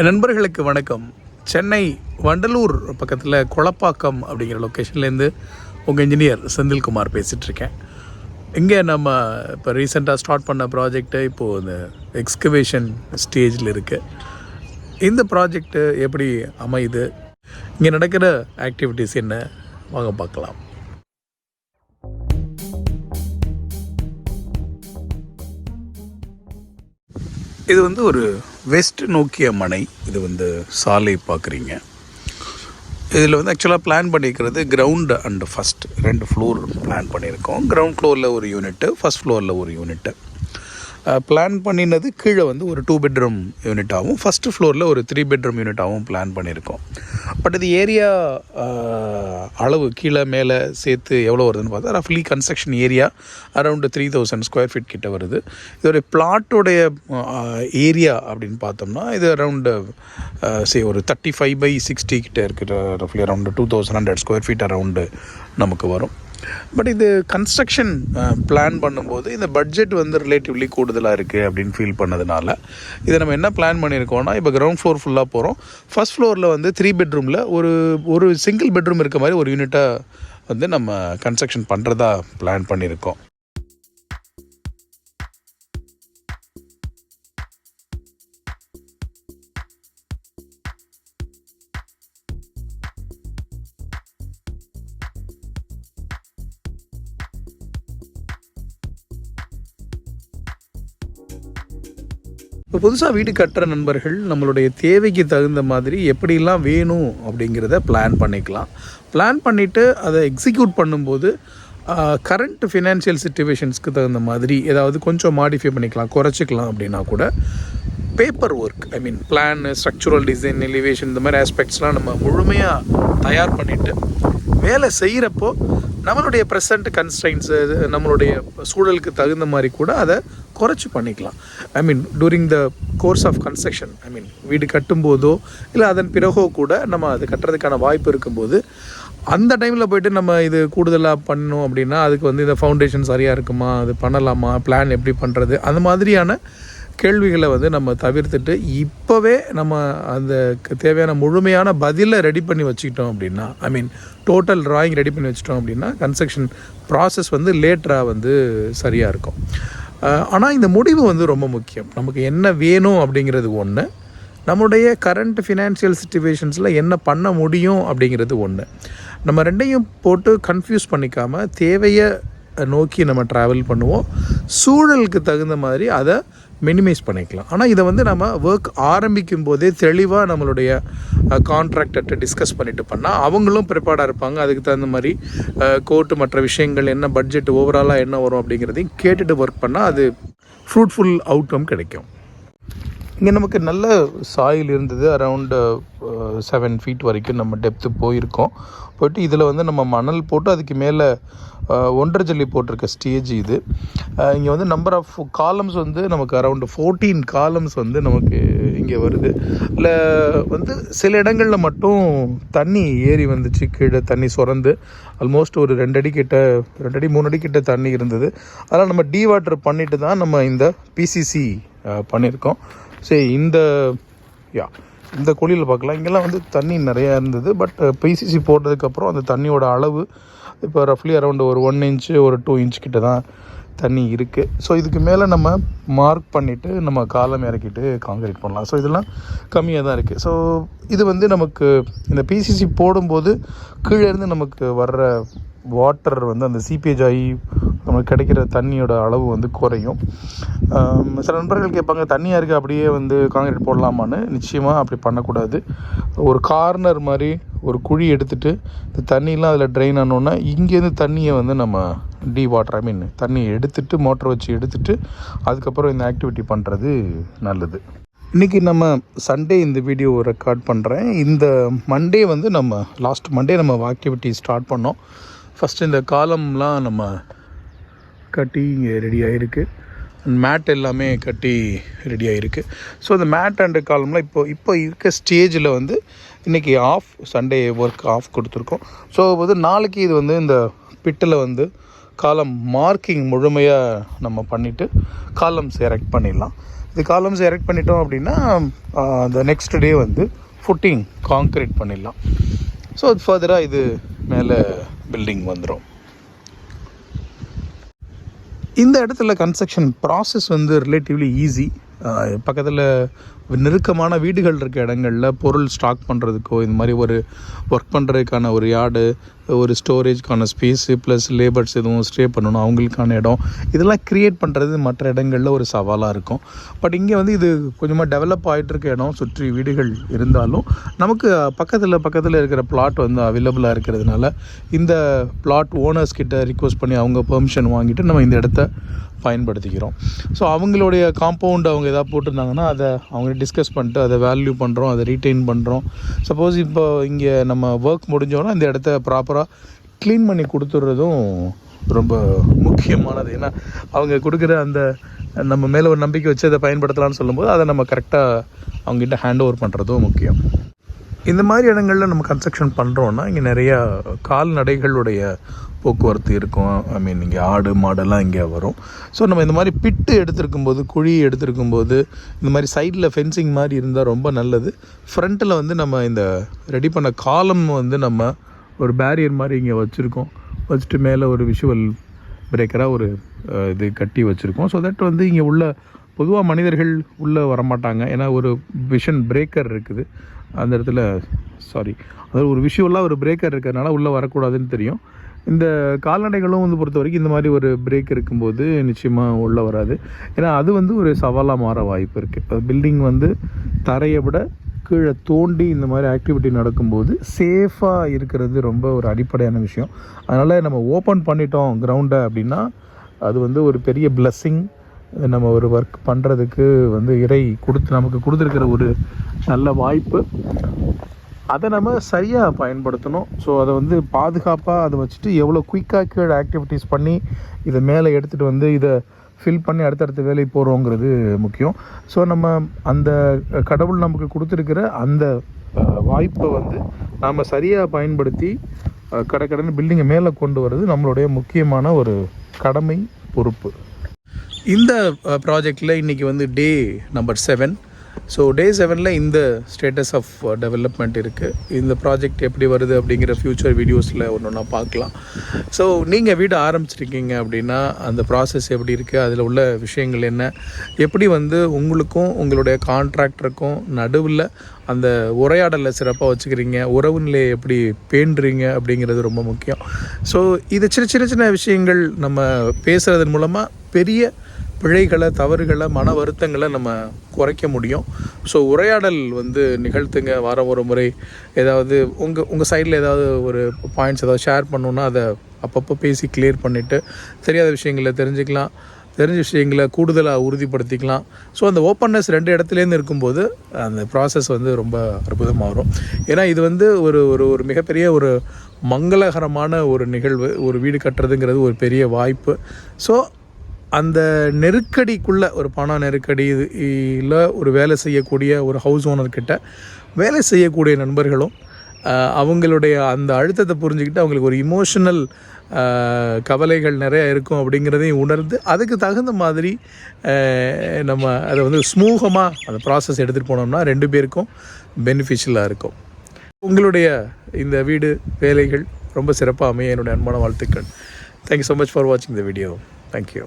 நண்பர்களுக்கு வணக்கம். சென்னை வண்டலூர் பக்கத்தில் கொளப்பாக்கம் அப்படிங்கிற லொக்கேஷன்லேருந்து உங்கள் இன்ஜினியர் செந்தில்குமார் பேசிகிட்ருக்கேன் இங்கே நம்ம இப்போ ரீசெண்டாக ஸ்டார்ட் பண்ண ப்ராஜெக்ட்டு இப்போது இந்த எக்ஸ்கவேஷன் ஸ்டேஜில் இருக்குது இந்த ப்ராஜெக்ட்டு எப்படி அமையுது? இங்கே நடக்கிற ஆக்டிவிட்டீஸ் என்ன? வாங்க பார்க்கலாம். இது வந்து ஒரு வெஸ்ட் நோக்கிய மனை. இது வந்து சாலை பார்க்குறீங்க. இதில் வந்து ஆக்சுவலாக பிளான் பண்ணியிருக்கிறது கிரவுண்டு அண்டு ஃபஸ்ட் ரெண்டு ஃப்ளோர் பிளான் பண்ணியிருக்கோம். கிரவுண்ட் ஃப்ளோரில் ஒரு யூனிட்டு ஃபஸ்ட் ஃப்ளோரில் ஒரு யூனிட்டு பிளான் பண்ணினது கீழே வந்து ஒரு டூ பெட்ரூம் யூனிட்டாகவும் ஃபஸ்ட்டு ஃப்ளோரில் ஒரு த்ரீ பெட்ரூம் யூனிட்டாகவும் பிளான் பண்ணியிருக்கோம். பட் இது ஏரியா அளவு கீழே மேலே சேர்த்து எவ்வளோ வருதுன்னு பார்த்தா ரஃப்லி construction area around three thousand square feet கிட்ட வருது. இதோடைய பிளாட்டோடைய ஏரியா அப்படின்னு பார்த்தோம்னா இது அரௌண்டு சே ஒரு தேர்ட்டி ஃபைவ் பை சிக்ஸ்டி கிட்ட இருக்கிற ரஃப்லி around two thousand hundred square feet around நமக்கு வரும். பட் இது கன்ஸ்ட்ரக்ஷன் பிளான் பண்ணும்போது இந்த பட்ஜெட் வந்து ரிலேட்டிவ்லி கூடுதலாக இருக்குது அப்படின்னு ஃபீல் பண்ணதுனால இதை நம்ம என்ன பிளான் பண்ணியிருக்கோம்னா இப்போ கிரவுண்ட் ஃப்ளோர் ஃபுல்லாக போகிறோம் ஃபஸ்ட் ஃப்ளோரில் வந்து த்ரீ பெட்ரூமில் ஒரு ஒரு சிங்கிள் பெட்ரூம் இருக்க மாதிரி ஒரு யூனிட்டாக வந்து நம்ம கன்ஸ்ட்ரக்ஷன் பண்ணுறதா பிளான் பண்ணியிருக்கோம் இப்போ புதுசாக வீடு கட்டுற நண்பர்கள் நம்மளுடைய தேவைக்கு தகுந்த மாதிரி எப்படிலாம் வேணும் அப்படிங்கிறத பிளான் பண்ணிக்கலாம். பிளான் பண்ணிவிட்டு அதை எக்ஸிக்யூட் பண்ணும்போது கரண்ட் ஃபினான்ஷியல் சுச்சுவேஷன்ஸ்க்கு தகுந்த மாதிரி ஏதாவது கொஞ்சம் மாடிஃபை பண்ணிக்கலாம் குறைச்சிக்கலாம் அப்படின்னா கூட paper work I mean plan structural design elevation இந்த மாதிரி ஆஸ்பெக்ட்ஸ்லாம் நம்ம முழுமையாக தயார் பண்ணிவிட்டு வேலை செய்கிறப்போ நம்மளுடைய ப்ரெசண்ட் கன்ஸ்டைன்ஸு நம்மளுடைய சூழலுக்கு தகுந்த மாதிரி கூட அதை குறைச்சி பண்ணிக்கலாம். I mean during the course of construction I mean வீடு கட்டும்போதோ இல்லை அதன் பிறகோ கூட நம்ம அது கட்டுறதுக்கான வாய்ப்பு இருக்கும்போது அந்த டைமில் போயிட்டு நம்ம இது கூடுதலாக பண்ணணும் அப்படின்னா அதுக்கு வந்து இந்த ஃபவுண்டேஷன் சரியாக இருக்குமா அது பண்ணலாமா பிளான் எப்படி பண்ணுறது அந்த மாதிரியான கேள்விகளை வந்து நம்ம தவிர்த்துட்டு இப்போவே நம்ம அந்த தேவையான முழுமையான பதிலை ரெடி பண்ணி வச்சுக்கிட்டோம் அப்படின்னா I mean total drawing ready பண்ணி வச்சுட்டோம் அப்படின்னா கன்ஸ்ட்ரக்ஷன் ப்ராசஸ் வந்து லேட்டராக வந்து சரியாக இருக்கும். ஆனால் இந்த முடிவு வந்து ரொம்ப முக்கியம். நமக்கு என்ன வேணும் அப்படிங்கிறது ஒன்று நம்முடைய கரண்ட் ஃபினான்ஷியல் சுச்சுவேஷன்ஸில் என்ன பண்ண முடியும் அப்படிங்கிறது ஒன்று நம்ம ரெண்டையும் போட்டு கன்ஃபியூஸ் பண்ணிக்காமல் தேவையை நோக்கி நம்ம ட்ராவல் பண்ணுவோம். சூழலுக்கு தகுந்த மாதிரி அதை மினிமைஸ் பண்ணிக்கலாம். ஆனால் இதை வந்து நம்ம ஒர்க் ஆரம்பிக்கும் போதே தெளிவாக நம்மளுடைய கான்ட்ராக்டர்கிட்ட டிஸ்கஸ் பண்ணிட்டு பண்ணால் அவங்களும் ப்ரிப்பேர்டாக இருப்பாங்க. அதுக்கு தகுந்த மாதிரி கோர்ட்டு மற்ற விஷயங்கள் என்ன பட்ஜெட் ஓவராலாக என்ன வரும் அப்படிங்கிறதையும் கேட்டுட்டு ஒர்க் பண்ணால் அது ஃப்ரூட்ஃபுல் அவுட்கம் கிடைக்கும். இங்கே நமக்கு நல்ல சாயில் இருந்தது அரவுண்டு செவன் ஃபீட் வரைக்கும் நம்ம டெப்த்து போயிருக்கோம். போயிட்டு இதில் வந்து நம்ம மணல் போட்டு அதுக்கு மேலே ஒன்றரை ஜல்லி போட்டிருக்க ஸ்டேஜ் இது. இங்கே வந்து நம்பர் ஆஃப் காலம்ஸ் வந்து நமக்கு அரவுண்டு ஃபோர்டீன் காலம்ஸ் வந்து நமக்கு இங்கே வருது. இல்லை வந்து சில இடங்களில் மட்டும் தண்ணி ஏறி வந்துச்சு கீழே தண்ணி சுரந்து. ஆல்மோஸ்ட் ஒரு ரெண்டு அடி கிட்ட ரெண்டு அடி மூணு அடி கிட்ட தண்ணி இருந்தது. அதெல்லாம் நம்ம டீ வாட்டர் பண்ணிட்டு தான் நம்ம இந்த பிசிசி பண்ணியிருக்கோம். சரி இந்த யா. இந்த குழியில் பார்க்கலாம். இங்கெல்லாம் வந்து தண்ணி நிறையா இருந்தது. பட் பிசிசி போட்டதுக்கப்புறம் அந்த தண்ணியோட அளவு இப்போ ரஃப்லி அரௌண்ட் ஒரு ஒன் இன்ச்சு ஒரு டூ இன்ச் கிட்ட தான் தண்ணி இருக்குது ஸோ இதுக்கு மேலே நம்ம மார்க் பண்ணிவிட்டு நம்ம காலம் இறக்கிட்டு காங்கிரீட் பண்ணலாம். ஸோ இதெல்லாம் கம்மியாக தான் இருக்குது ஸோ இது வந்து நமக்கு இந்த பிசிசி போடும்போது கீழேருந்து நமக்கு வர்ற வாட்டர் வந்து அந்த சீப்பேஜ் ஆகி நமக்கு கிடைக்கிற தண்ணியோட அளவு வந்து குறையும். சில நண்பர்கள் கேட்பாங்க தண்ணியாக இருக்குது அப்படியே வந்து காங்கிரீட் போடலாமான்னு? நிச்சயமாக அப்படி பண்ணக்கூடாது. ஒரு கார்னர் மாதிரி ஒரு குழி எடுத்துகிட்டு இந்த தண்ணியெலாம் அதில் ட்ரெயின் ஆனோன்னா இங்கேருந்து தண்ணியை வந்து நம்ம டீ வாட்டர் ஐ மீன் தண்ணியை எடுத்துட்டு மோட்டர் வச்சு எடுத்துகிட்டு அதுக்கப்புறம் இந்த ஆக்டிவிட்டி பண்ணுறது நல்லது. இன்றைக்கி நம்ம சண்டே இந்த வீடியோ ரெக்கார்ட் பண்ணுறேன் இந்த மண்டே வந்து நம்ம லாஸ்ட் மண்டே நம்ம ஆக்டிவிட்டி ஸ்டார்ட் பண்ணோம். ஃபஸ்ட்டு இந்த காலம்லாம் நம்ம கட்டி இங்கே ரெடி ஆகிருக்கு மேட் எல்லாமே கட்டி ரெடி ஆகிருக்கு ஸோ இந்த மேட் அண்டு காலம்லாம் இப்போ இப்போ இருக்க ஸ்டேஜில் வந்து இன்றைக்கி ஆஃப் சண்டே ஒர்க் ஆஃப் கொடுத்துருக்கோம். ஸோ வந்து நாளைக்கு இது வந்து இந்த பிட்டில் வந்து காலம் மார்க்கிங் முழுமையாக நம்ம பண்ணிவிட்டு காலம்ஸ் எரெக்ட் பண்ணிடலாம். இது காலம்ஸ் எரெக்ட் பண்ணிட்டோம் அப்படின்னா அந்த நெக்ஸ்ட் டே வந்து ஃபுட்டிங் காங்க்ரீட் பண்ணிடலாம். ஸோ அது ஃபர்தராக இது மேலே பில்டிங் வந்துடும் இந்த இடத்துல கன்ஸ்ட்ரக்ஷன் ப்ராசஸ் வந்து ரிலேட்டிவ்லி ஈஸி பக்கத்தில் நெருக்கமான வீடுகள் இருக்க இடங்களில் பொருள் ஸ்டாக் பண்ணுறதுக்கோ இந்த மாதிரி ஒரு ஒர்க் பண்ணுறதுக்கான ஒரு யார்டு ஒரு ஸ்டோரேஜ்க்கான ஸ்பேஸு ப்ளஸ் லேபர்ஸ் எதுவும் ஸ்டே பண்ணணும் அவங்களுக்கான இடம். இதெல்லாம் க்ரியேட் பண்ணுறது மற்ற இடங்களில் ஒரு சவாலாக இருக்கும். பட் இங்கே வந்து இது கொஞ்சமாக டெவலப் ஆகிட்டு இருக்க இடம் சுற்றி வீடுகள் இருந்தாலும் நமக்கு பக்கத்தில் பக்கத்தில் இருக்கிற பிளாட் வந்து அவைலபிளாக இருக்கிறதுனால இந்த பிளாட் ஓனர்ஸ் கிட்ட ரிக்வஸ்ட் பண்ணி அவங்க பெர்மிஷன் வாங்கிட்டு நம்ம இந்த இடத்த பயன்படுத்திக்கிறோம். ஸோ அவங்களுடைய காம்பவுண்ட் அவங்க எதாவது போட்டிருந்தாங்கன்னா அதை அவங்க டிஸ்கஸ் பண்ணிட்டு அதை வேல்யூ பண்ணுறோம் அதை ரீட்டைன் பண்ணுறோம் சப்போஸ் இப்போ இங்கே நம்ம ஒர்க் முடிஞ்சோன்னா இந்த இடத்த ப்ராப்பராக க்ளீன் பண்ணி கொடுத்துட்றதும் ரொம்ப முக்கியமானது. ஏன்னா அவங்க கொடுக்குற அந்த நம்ம மேலே ஒரு நம்பிக்கை வச்சு அதை பயன்படுத்தலாம்னு சொல்லும்போது அதை நம்ம கரெக்டாக அவங்ககிட்ட ஹேண்ட் ஓவர் பண்ணுறதும் முக்கியம். இந்த மாதிரி இடங்களில் நம்ம கன்ஸ்ட்ரக்ஷன் பண்ணுறோன்னா இங்கே நிறையா கால்நடைகளுடைய போக்குவரத்து இருக்கும். ஐ மீன் இங்கே ஆடு மாடெல்லாம் இங்கே வரும். ஸோ நம்ம இந்த மாதிரி பிட்டு எடுத்திருக்கும் போது குழி எடுத்திருக்கும் போது இந்த மாதிரி சைடில் ஃபென்சிங் மாதிரி இருந்தால் ரொம்ப நல்லது. ஃப்ரண்ட்டில் வந்து நம்ம இந்த ரெடி பண்ண காலம் வந்து நம்ம ஒரு பேரியர் மாதிரி இங்கே வச்சுருக்கோம். வச்சுட்டு மேலே ஒரு விஷுவல் பிரேக்கராக ஒரு இது கட்டி வச்சுருக்கோம். ஸோ தட் வந்து இங்கே உள்ள பொதுவாக மனிதர்கள் உள்ளே வரமாட்டாங்க. ஏன்னா ஒரு விஷன் பிரேக்கர் இருக்குது. அந்த இடத்துல சாரி அதாவது ஒரு விஷுவலாக ஒரு பிரேக்கர் இருக்கிறதுனால உள்ளே வரக்கூடாதுன்னு தெரியும். இந்த கால்நடைகளும் வந்து பொறுத்த வரைக்கும் இந்த மாதிரி ஒரு பிரேக் இருக்கும்போது நிச்சயமாக உள்ளே வராது. ஏன்னா அது வந்து ஒரு சவாலாக மாற வாய்ப்பு இருக்குது பில்டிங் வந்து தரையை விட கீழே தோண்டி இந்த மாதிரி ஆக்டிவிட்டி நடக்கும்போது சேஃபாக இருக்கிறது ரொம்ப ஒரு அடிப்படையான விஷயம். அதனால் நம்ம ஓப்பன் பண்ணிட்டோம் கிரவுண்டை அப்படின்னா அது வந்து ஒரு பெரிய பிளஸ்ஸிங் நம்ம ஒரு ஒர்க் பண்ணுறதுக்கு வந்து இறை கொடுத்து நமக்கு கொடுத்துருக்கிற ஒரு நல்ல வாய்ப்பு. அதை நம்ம சரியாக பயன்படுத்தணும். ஸோ அதை வந்து பாதுகாப்பாக அதை வச்சுட்டு எவ்வளோ குயிக்காக கீழே ஆக்டிவிட்டீஸ் பண்ணி இதை மேலே எடுத்துகிட்டு வந்து இதை ஃபில் பண்ணி அடுத்தடுத்த வேலை போகிறோங்கிறது முக்கியம். ஸோ நம்ம அந்த கடவுள் நமக்கு கொடுத்துருக்கிற அந்த வாய்ப்பை வந்து நாம் சரியாக பயன்படுத்தி கடற்கடன் பில்டிங்கை மேலே கொண்டு வர்றது நம்மளுடைய முக்கியமான ஒரு கடமை பொறுப்பு. இந்த ப்ராஜெக்டில் இன்றைக்கி வந்து day number seven so day செவனில் இந்த ஸ்டேட்டஸ் ஆஃப் டெவலப்மெண்ட் இருக்குது இந்த ப்ராஜெக்ட் எப்படி வருது அப்படிங்கிற ஃப்யூச்சர் வீடியோஸில் ஒன்று ஒன்றா பார்க்கலாம். ஸோ நீங்கள் வீடு ஆரம்பிச்சிருக்கீங்க அப்படின்னா அந்த ப்ராசஸ் எப்படி இருக்குது அதில் உள்ள விஷயங்கள் என்ன? எப்படி வந்து உங்களுக்கும் உங்களுடைய கான்ட்ராக்டருக்கும் நடுவில் அந்த உரையாடலை சிறப்பாக வச்சுக்கிறீங்க? உறவு நிலையை எப்படி பேண்டுறீங்க அப்படிங்கிறது ரொம்ப முக்கியம். ஸோ இது சின்ன சின்ன சின்ன விஷயங்கள் நம்ம பேசுகிறதன் மூலமாக பெரிய பிழைகளை தவறுகளை மன வருத்தங்களை நம்ம குறைக்க முடியும். ஸோ உரையாடல் வந்து நிகழ்த்துங்க. வாரம் ஒரு முறை ஏதாவது உங்கள் உங்கள் சைடில் ஏதாவது ஒரு பாயிண்ட்ஸ் ஏதாவது ஷேர் பண்ணணுன்னா அதை அப்பப்போ பேசி கிளியர் பண்ணிவிட்டு தெரியாத விஷயங்களை தெரிஞ்சுக்கலாம். தெரிஞ்ச விஷயங்களை கூடுதலாக உறுதிப்படுத்திக்கலாம். ஸோ அந்த ஓப்பன்னஸ் ரெண்டு இடத்துலேருந்து இருக்கும்போது அந்த ப்ராசஸ் வந்து ரொம்ப அற்புதமாக வரும். ஏன்னா இது வந்து ஒரு ஒரு ஒரு மிகப்பெரிய ஒரு மங்களகரமான ஒரு நிகழ்வு. ஒரு வீடு கட்டுறதுங்கிறது ஒரு பெரிய வாய்ப்பு. ஸோ அந்த நெருக்கடிக்குள்ளே ஒரு பண நெருக்கடி இல்லை ஒரு வேலை செய்யக்கூடிய ஒரு ஹவுஸ் ஓனர்கிட்ட வேலை செய்யக்கூடிய நண்பர்களும் அவங்களுடைய அந்த அழுத்தத்தை புரிஞ்சுக்கிட்டு அவங்களுக்கு ஒரு இமோஷனல் கவலைகள் நிறையா இருக்கும் அப்படிங்கிறதையும் உணர்ந்து அதுக்கு தகுந்த மாதிரி நம்ம அதை வந்து ஸ்மூகமாக அந்த ப்ராசஸ் எடுத்துகிட்டு போனோம்னா ரெண்டு பேருக்கும் பெனிஃபிஷியலாக இருக்கும். உங்களுடைய இந்த வீடு வேலைகள் ரொம்ப சிறப்பாக அமைய என்னுடைய அன்பான வாழ்த்துக்கள். தேங்க்யூ ஸோ மச் ஃபார் வாட்சிங் த வீடியோ தேங்க்யூ